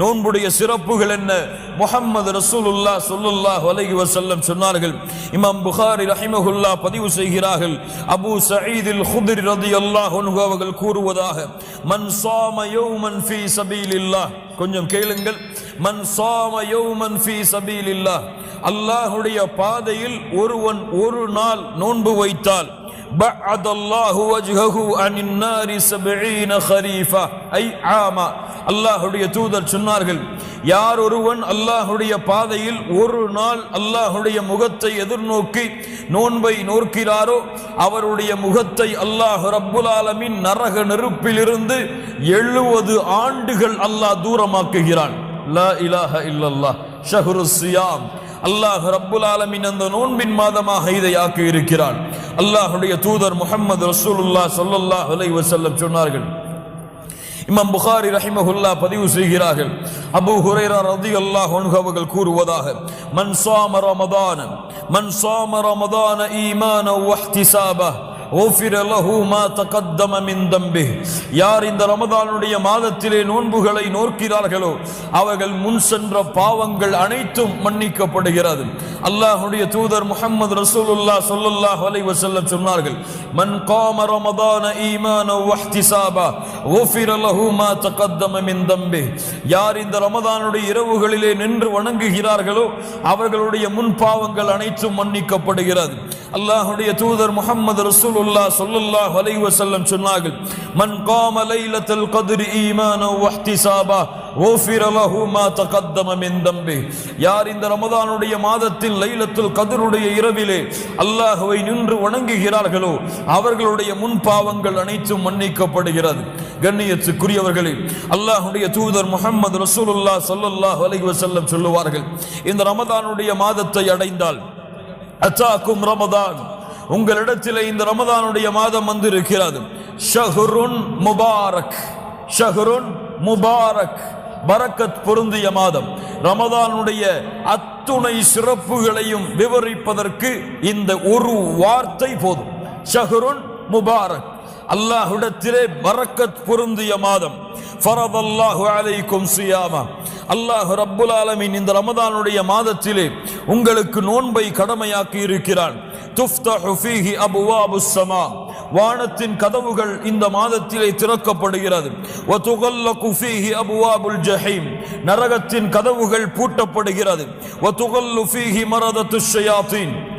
நோன்புடைய சிறப்புகள் என்ன? முஹம்மது ரசூலுல்லா சொல்லுல்லா வலகி வசல்லம் சொன்னார்கள். இமாம் புகாரி ரஹிமகுல்லா பதிவு செய்கிறார்கள். அபு சயீதில் ஹுதிர் ரதி அல்லாஹ் அவர்கள் கூறுவதாக மன் சாம யௌமன் ஃபீ இல்லா கொஞ்சம் கேளுங்கள். மன் சாம யௌமன் ஃபீ சபீலில்லாஹ். அல்லாஹுடைய பாதையில் ஒருவன் ஒரு நாள் நோன்பு வைத்தால் بعد الله وجهه عن النار سبعين خريفة أي عاما அல்லாஹுடைய தூதர் சொன்னார்கள் யார் ஒருவன் அல்லாஹுடைய பாதையில் ஒரு நாள் அல்லாஹுடைய முகத்தை எதிர்நோக்கி நோன்பை நோக்கிறாரோ அவருடைய முகத்தை அல்லாஹ் ரப்புல் ஆலமின் நரக நெருப்பிலிருந்து எழுபது ஆண்டுகள் அல்லாஹ் தூரமாக்குகிறான் லா இலாஹ இல்லல்லாஹ் ஷஹ்ரு சியாம் அல்லாஹ் ரப்புல் ஆலமின் அந்த நோன்பின் மாதமாக இதை ஆக்கி இருக்கிறான் அல்லாஹுடைய தூதர் முஹம்மது ரசூலுல்லாஹ் ஸல்லல்லாஹு அலைஹி வஸல்லம் சொன்னார்கள். இமாம் புகாரி ரஹிமஹுல்லா பதிவு செய்கிறார்கள். அபூ ஹுரைரா ரலியல்லாஹு அன்ஹு அவர்கள் கூறுவதாக மன் ஸாம ரமதான மன் ஸாம ரமதான ஈமான வஹ்திசாபா யார் இந்த ரமதானுடைய மாதத்திலே நோன்புகளை நோக்கிறார்களோ அவர்கள் முன் சென்ற பாவங்கள் அனைத்தும் மன்னிக்கப்படுகிறது. அல்லாஹுடைய தூதர் முகமது ரசூலுல்லா சொல்லுல்லா அலை வசல்ல சொன்னார்கள் மன் காம ரமதான ஈமான வஹ்திசாபா ஓஃபிர லஹு மா தகத்தம மின் தம்பி. யார் இந்த ரமதானுடைய இரவுகளிலே நின்று வணங்குகிறார்களோ அவர்களுடைய முன் பாவங்கள் அனைத்தும் மன்னிக்கப்படுகிறது. அல்லாஹுடைய தூதர் முகமது ரசூல் ரசூலுல்லா ஸல்லல்லாஹு அலைஹி வஸல்லம் சொன்னார்கள் மன் காம லைலத்துல் கத்ரி ஈமானன் வஹ்திசாபா ஓஃபிர லஹு மா தகத்தம மின் தம்பி. யார் இந்த ரமதானுடைய மாதத்தில் லைலத்துல் கதிருடைய இரவிலே அல்லாஹுவை நின்று வணங்குகிறார்களோ அவர்களுடைய முன் பாவங்கள் அனைத்தும் மன்னிக்கப்படுகிறது. கண்ணியத்துக்குரியவர்களே அல்லாஹுடைய தூதர் முகமது ரசூலுல்லா சல்லுல்லாஹ் அலைஹி வசல்லம் சொல்லுவார்கள் இந்த ரமதானுடைய மாதத்தை அடைந்தால் அச்சாக்கும் ரமதான். உங்களிடத்தில் இந்த ரமதானுடைய மாதம் வந்து இருக்கிறது ஷஹ்ருன் முபாரக். ஷஹ்ருன் முபாரக். பரக்கத் பொருந்திய மாதம். ரமதானுடைய அத்துணை சிறப்புகளையும் விவரிப்பதற்கு இந்த ஒரு வார்த்தை போதும். ஷஹ்ருன் முபாரக். அல்லாஹுடத்திலே பரக்கத் பொருந்திய மாதம். ஃபரதல்லாஹு அலைக்கும் சியாமா. அல்லாஹ் ரப்புல் ஆலமின் இந்த ரமதானுடைய மாதத்திலே உங்களுக்கு நோன்பை கடமையாக்கி இருக்கிறான். துஃப்தஹு ஃபீஹி அபுவாபுஸ் சமா வானத்தின் கதவுகள் இந்த மாதத்திலே திறக்கப்படுகிறது. வதுகல்லகு ஃபீஹி அபுவாபுல் ஜஹீம். நரகத்தின் கதவுகள் பூட்டப்படுகிறது. வதுகல்லு ஃபீஹி மரதத்துஷ் ஷயாத்தீன்.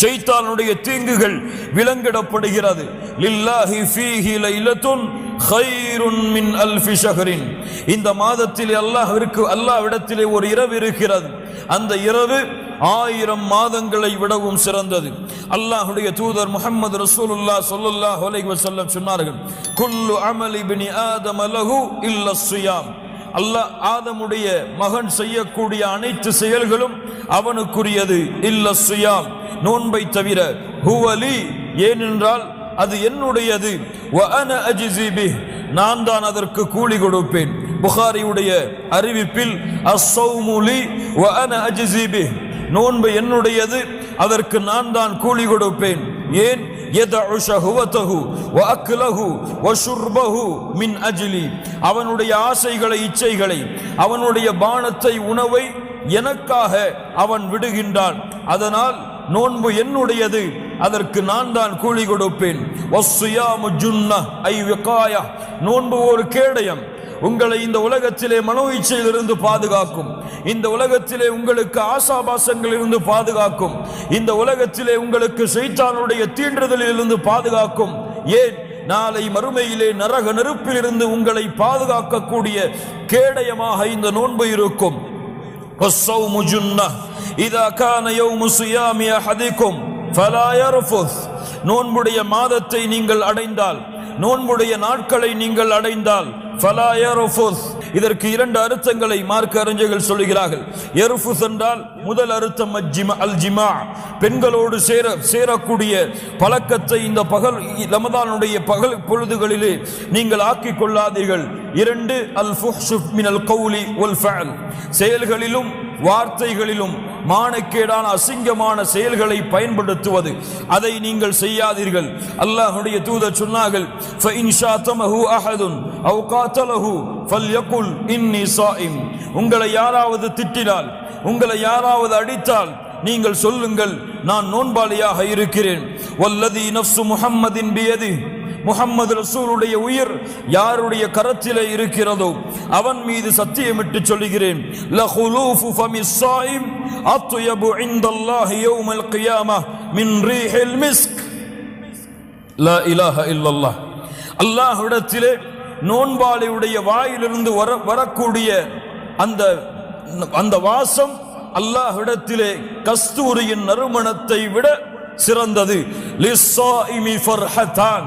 ஷைத்தானுடைய தீங்குகள் விலங்கிடப்படுகிறது. லில்லாஹி ஃபீஹி லைலத்துன் ஹைருன் மின் அல்ஃபி ஷஹரின். இந்த மாதத்தில் அல்லாஹ்விற்கு அல்லாஹ்விடத்திலே ஒரு இரவு இருக்கிறது. அந்த இரவு ஆயிரம் மாதங்களை விடவும் சிறந்தது. அல்லாஹுடைய தூதர் முகமது ரசூலுல்லா சொல்லுல்லா ஹொலை வசல்லம் சொன்னார்கள் குல்லு அமலி பினி ஆதமலகு இல்ல சுயாம். அல்லாஹ் ஆதமுடைய மகன் செய்யக்கூடிய அனைத்து செயல்களும் அவனுக்குரியது. இல்ல சுயாம். நோன்பை தவிர ஹுவலி. ஏனென்றால் அது என்னுடையது. நான் தான் அதற்கு கூலி கொடுப்பேன். புகாரியுடைய அறிவிப்பில் அஸ்ஸௌமுலி நோன்பு என்னுடையது. அதற்கு நான் தான் கூலி கொடுப்பேன். ஏன்? மின் அவனுடைய ஆசைகளை இச்சைகளை அவனுடைய பானத்தை உணவை எனக்காக அவன் விடுகின்றான். அதனால் நோன்பு என்னுடையது? அதற்கு நான் தான் கூலி கொடுப்பேன். நோன்பு ஒரு கேடயம். உங்களை இந்த உலகத்திலே மனோ இச்சையிலிருந்து பாதுகாக்கும். இந்த உலகத்திலே உங்களுக்கு ஆசாபாசங்களிலிருந்து பாதுகாக்கும். இந்த உலகத்திலே உங்களுக்கு சைத்தானுடைய தீண்டுதலிலிருந்து பாதுகாக்கும். ஏன்? நாளை மறுமையிலே நரக நெருப்பிலிருந்து உங்களை பாதுகாக்கக்கூடிய கேடயமாக இந்த நோன்பு இருக்கும். நோன்புடைய மாதத்தை நீங்கள் அடைந்தால் நோன்புடைய நாட்களை நீங்கள் அடைந்தால் ஃபலா இதற்கு இரண்டு அர்த்தங்களை மார்க்க அறிஞர்கள் சொல்லுகிறார்கள். எருஃபுஸ் என்றால் முதல் அர்த்தம் அஜ்ஜிமா அல் ஜிமா பெண்களோடு சேர சேரக்கூடிய பழக்கத்தை இந்த பகல் ரமதானுடைய பகல் பொழுதுகளிலே நீங்கள் ஆக்கிக் கொள்ளாதீர்கள். இரண்டு அல் ஃபுஹ்ஷு மினல் கௌலி வல் ஃபேல் செயல்களிலும் வார்த்தைகளிலும் மானக்கேடான அசிங்கமான செயல்களை பயன்படுத்துவது. அதை நீங்கள் செய்யாதீர்கள். அல்லாஹுடைய தூதர் சொன்னார்கள் உங்களை யாராவது திட்டினால் உங்களை யாராவது அடித்தால் நீங்கள் சொல்லுங்கள் நான் நோன்பாளியாக இருக்கிறேன். வல்லதி நப்சு முஹம்மதின் பியதி முஹம்மது ரசூலுடைய உயிர் யாருடைய கரத்திலே இருக்கிறதோ அவன் மீது சத்தியமிட்டு சொல்லுகிறேன். அல்லாஹிடத்திலே நோன்பாளியுடைய வாயிலிருந்து வர வரக்கூடிய அந்த அந்த வாசம் அல்லாஹிடத்திலே கஸ்தூரியின் நறுமணத்தை விட சிறந்தது. லிஸ்ஸாயிமி ஃபர்ஹதான்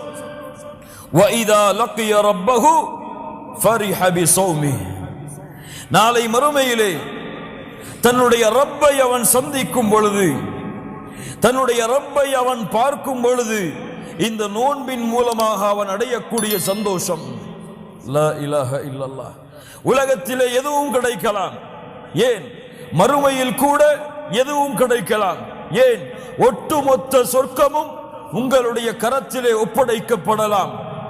وَإِذَا لَقِيَ رَبَّهُ فَرِحَ بِصَوْمِهِ நாளை மறுமையிலே தன்னுடைய ரப்பை அவன் சந்திக்கும் பொழுது தன்னுடைய ரப்பை அவன் பார்க்கும் பொழுது இந்த நோன்பின் மூலமாக அவன் அடையக்கூடிய சந்தோஷம் லா இலாஹ இல்லல்லாஹ் உலகத்திலே எதுவும் கிடைக்கலாம் ஏன் மறுமையில் கூட எதுவும் கிடைக்கலாம் ஏன் ஒட்டுமொத்த சொர்க்கமும் உங்களுடைய கரத்திலே ஒப்படைக்கப்படலாம்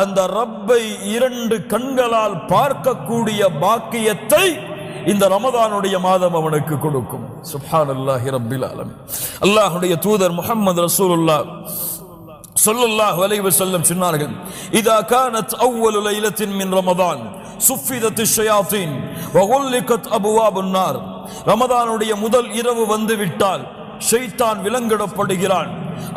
அந்த ரப்பை இரண்டு கண்களால் பார்க்கக்கூடிய பாக்கியத்தை இந்த ரமதானுடைய மாதம் அவனுக்கு கொடுக்கும். சுப்ஹானல்லாஹி ரப்பில் ஆலம் அல்லாஹுடைய தூதர் முகமது ரசூலுல்லா சொல்லல்லாஹ் வலைவு செல்லும் சொன்னார்கள் இதா கானத் அவ்வலு லைலத்தின் மின் ரமதான் சுஃபிதத் ஷயாத்தின் வகுல்லிகத் அபுவா புன்னார் ரமதானுடைய முதல் இரவு வந்து விட்டால் ஷைத்தான் விலங்கிடப்படுகிறான்.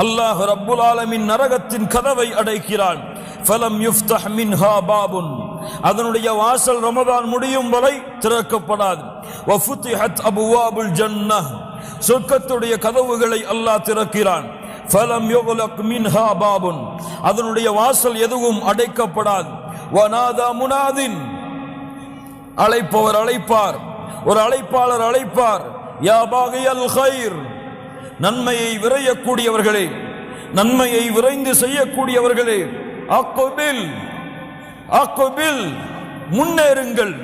அல்லாஹ் ரப்புல் ஆலமின் நரகத்தின் கதவை அடைக்கிறான். ஃபலம் யுஃப்தஹ் மின்ஹா பாபுன். அதனுடைய வாசல் ரமதான் முடியும் வரை திறக்கப்படாது. வஃபுத்திஹத் அபுவாபுல் ஜன்னஹ். சொர்க்கத்துடைய கதவுகளை அல்லாஹ் திறக்கிறான். ஃபலம் யுக்லக் மின்ஹா பாபுன். அதனுடைய வாசல் எதுவும் அடைக்கப்படாது. வனாதா முனாதின். அழைப்பவர் அழைப்பார். ஒரு அழைப்பாளர் அழைப்பார். யா அல் ஹைர் நன்மையை விரையக்கூடியவர்களே. நன்மையை விரைந்து செய்யக்கூடியவர்களே. அக்கொபில் அக்கொபில் முன்னேறுங்கள்.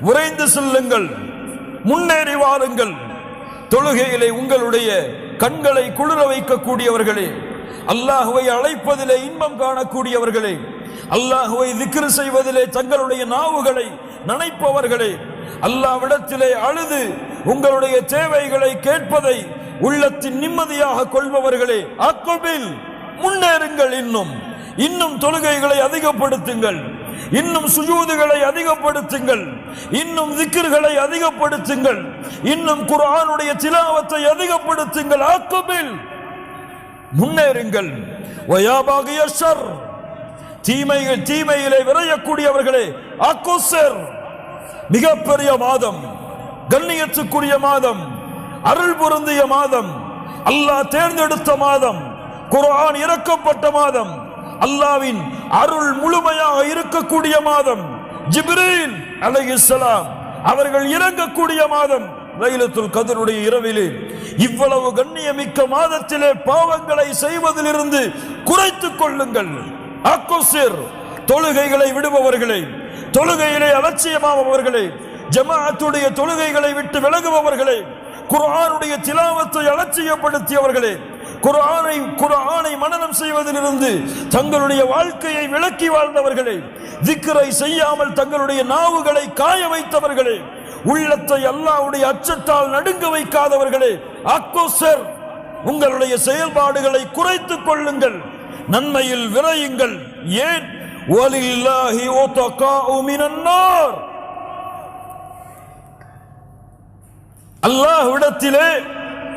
விரைந்து செல்லுங்கள். முன்னேறி வாருங்கள் தொழுகையிலே உங்களுடைய கண்களை குளிர வைக்கக்கூடியவர்களே அல்லாஹுவை அழைப்பதிலே இன்பம் காணக்கூடியவர்களே அல்லாஹுவை திக்ரு செய்வதிலே தங்களுடைய நாவுகளை நனைப்பவர்களே அல்லாவிடத்திலே அழுது உங்களுடைய தேவைகளை கேட்பதை உள்ளத்தின் நிம்மதியாக கொள்பவர்களே அக்கொபில் முன்னேறுங்கள் இன்னும். இன்னும் தொழுகைகளை அதிகப்படுத்துங்கள். இன்னும் சுஜூதுகளை அதிகப்படுத்துங்கள். இன்னும் திக்கர்களை அதிகப்படுத்துங்கள். இன்னும் குர்ஆனுடைய சிலாவத்தை அதிகப்படுத்துங்கள். அக்கபில் முன்னேறுங்கள். தீமைகள் தீமையிலே விரையக்கூடியவர்களே ஆக்கோசர் மிகப்பெரிய மாதம். கண்ணியத்துக்குரிய மாதம். அருள் பொருந்திய மாதம். அல்லாஹ் தேர்ந்தெடுத்த மாதம். குர்ஆன் இறக்கப்பட்ட மாதம். அல்லாவின் அருள் முழுமையாக இருக்கக்கூடிய மாதம். ஜிப்ரீல் அலைஹிஸ்ஸலாம் அவர்கள் இறங்கக்கூடிய மாதம் லைலத்துல் கதருடைய இரவிலே. இவ்வளவு கண்ணியமிக்க மாதத்திலே பாவங்களை செய்வதிலிருந்து குறைத்துக் கொள்ளுங்கள். அக்கோசிர் தொழுகைகளை விடுபவர்களே. தொழுகையிலே அலட்சியமாபவர்களே. ஜமாஅத்துடைய தொழுகைகளை விட்டு விலகுபவர்களை. குர்ஆனுடைய திலாவத்தை அலட்சியப்படுத்தியவர்களே. குரானை குரானை மனநம் செய்வதிலிருந்து தங்களுடைய வாழ்க்கையை விளக்கி வாழ்ந்தவர்களே திக்கரை செய்யாமல் தங்களுடைய நாவுகளை காய வைத்தவர்களே உள்ளத்தை அல்லாவுடைய அச்சத்தால் நடுங்க வைக்காதவர்களே அக்கோசர் உங்களுடைய செயல்பாடுகளை குறைத்துக் கொள்ளுங்கள் நன்மையில் விரையுங்கள். ஏன்? வலில்லாஹி உத்தகாஉ மினன் அல்லாஹ்விடத்திலே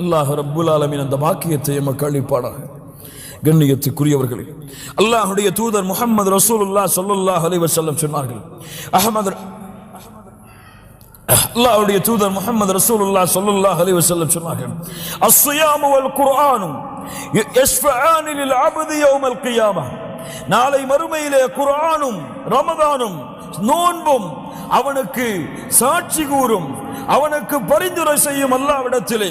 அல்லாஹ் ரப்புல் ஆலமின் அந்த பாக்கியத்தை எமக்கு அளிப்பானாக. கண்ணியத்துக்குரியவர்களே அல்லாஹுடைய தூதர் முகமது ரசூலுல்லாஹ் ஸல்லல்லாஹு அலைஹி சொன்னார்கள் அஹமது அல்லாஹ்வுடைய தூதர் முகமது ரசூலுல்லா ஸல்லல்லாஹு அலைஹி வஸல்லம் சொன்னார்கள் அஸ்ஸியாமு வல் குர்ஆனும் யஸ்ஃபஆனி லில் அப்தி யௌமல் கியாமா நாளை மறுமையிலே குர்ஆனும் ரமதானும் நோன்பும் அவனுக்கு சாட்சி கூறும் அவனுக்கு பரிந்துரை செய்யும் அல்லாவிடத்திலே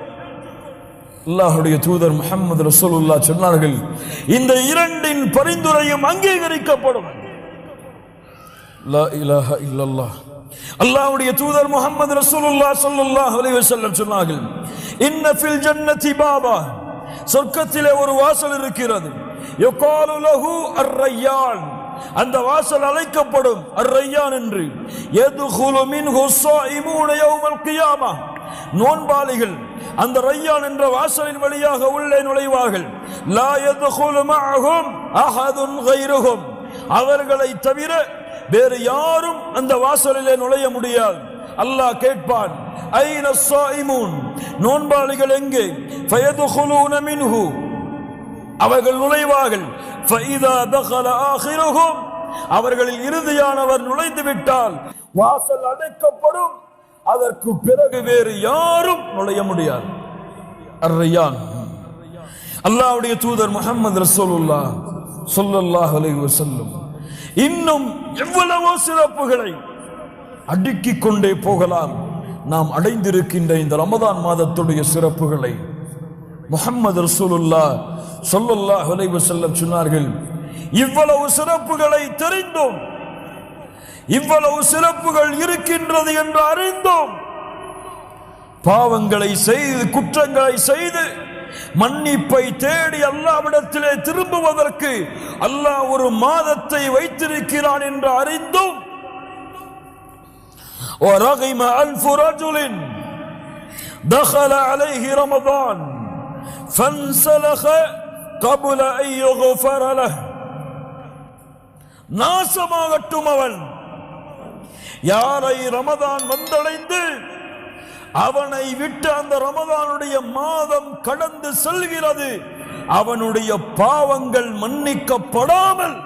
அல்லாஹுடைய தூதர் முகமது ரசூலுல்லா சொன்னார்கள் இந்த இரண்டின் பரிந்துரையும் அங்கீகரிக்கப்படும். லா தூதர் முஹம்மது ரசூலுல்லா ஸல்லல்லாஹு அலைஹி வஸல்லம் சொன்னார்கள் இன்ன ஃபில் ஜன்னதி பாபா. சொர்க்கத்திலே ஒரு வாசல் இருக்கிறது. யுகாலு லஹு அர்ரையான். அந்த வாசல் அழைக்கப்படும் அர்-ரையான் என்று. யதுகுலு மின்ஹு ஸாயிமூன யௌமல் கியாமா. நோன்பாளிகள் அந்த ரையான் என்ற வாசலின் வழியாக உள்ளே நுழைவார்கள். அவர்களை தவிர வேறு யாரும் அந்த வாசலிலே நுழைய முடியாது. அல்லாஹ் கேட்பான் நோன்பாளிகள் எங்கே? மின்ஹு. அவர்கள் நுழைவார்கள். அவர்களில் இறுதியானவர் நுழைந்து விட்டால் வாசல் அடைக்கப்படும். அதற்கு பிறகு வேறு யாரும் நுழைய முடியாது. அர்ரையான். அல்லாஹ்வுடைய தூதர் முகமது ரசூலுல்லாஹ் சொல்லல்லாஹ் செல்லும் இன்னும் எவ்வளவோ சிறப்புகளை அடுக்கிக் கொண்டே போகலாம். நாம் அடைந்திருக்கின்ற இந்த ரமதான் மாதத்துடைய சிறப்புகளை முகமது ரசூலுல்லா சொல்லல்லா அலைஹி வஸல்லம் சொன்னார்கள். இவ்வளவு சிறப்புகளை தெரிந்தோம் இவ்வளவு சிறப்புகள் இருக்கின்றது என்று அறிந்தோம் பாவங்களை செய்து குற்றங்களை செய்து மன்னிப்பை தேடி அல்லாவிடத்திலே திரும்புவதற்கு அல்லாஹ் ஒரு மாதத்தை வைத்திருக்கிறான் என்று அறிந்தும் ورغم ألف رجل دخل عليه رمضان فانسلخ قبل أن يغفر له நாசமாகட்டும் அவன் யாரை ரமதான் வந்தடைந்து அவனை விட்டு அந்த ரமதானுடைய மாதம் கடந்து செல்கிறது. அவனுடைய பாவங்கள் மன்னிக்கப்படாமல்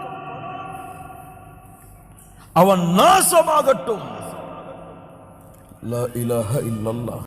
அவன் நாசமாகட்டும். இல்லல்லா